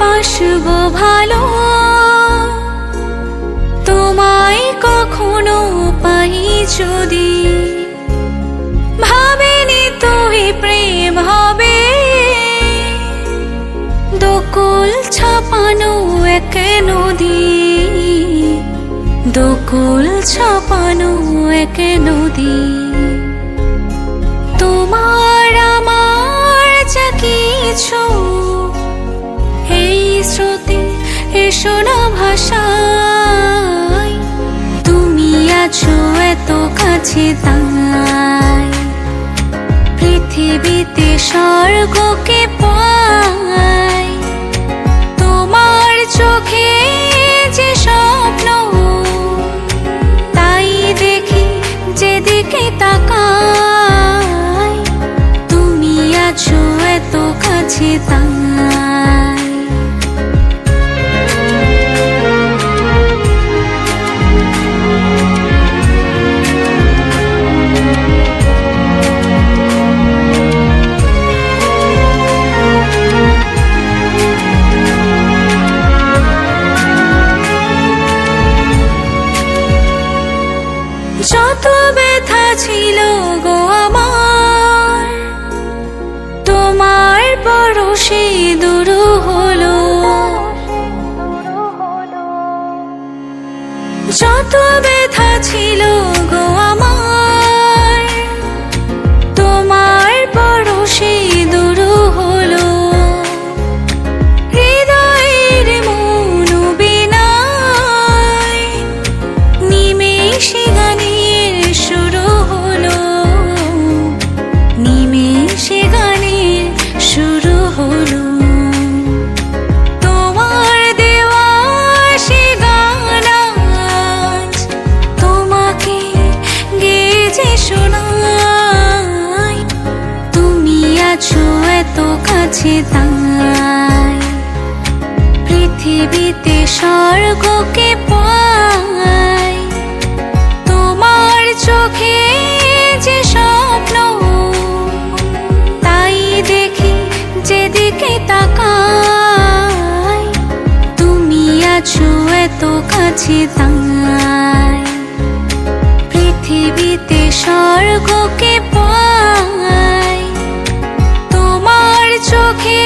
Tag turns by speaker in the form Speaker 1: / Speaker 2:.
Speaker 1: বাসবো ভালো। তোমায় কখনো পাই যদি ভাবেনি তুই প্রেম হবে। দোকুল ছাপানো এক নদী, দোকুল ছাপানো এক নদী। এসো না ভাষায়, তুমি আছো এত কাছে তাই। পৃথিবীতে স্বর্গকে পাই, তোমার চোখে যে স্বপ্ন, তাই দেখি যেদিকে তাকাই। তুমি আছো এত কাছে তাই। ছিল। কাছে তাই। পৃথিবীতে স্বর্গকে পাই। তোমার চোখে যে স্বপ্ন, তাই দেখি যেদিকে তাকাই। তুমি আছো এত কাছে তাই। পৃথিবীতে স্বর্গকে পাই। তোমার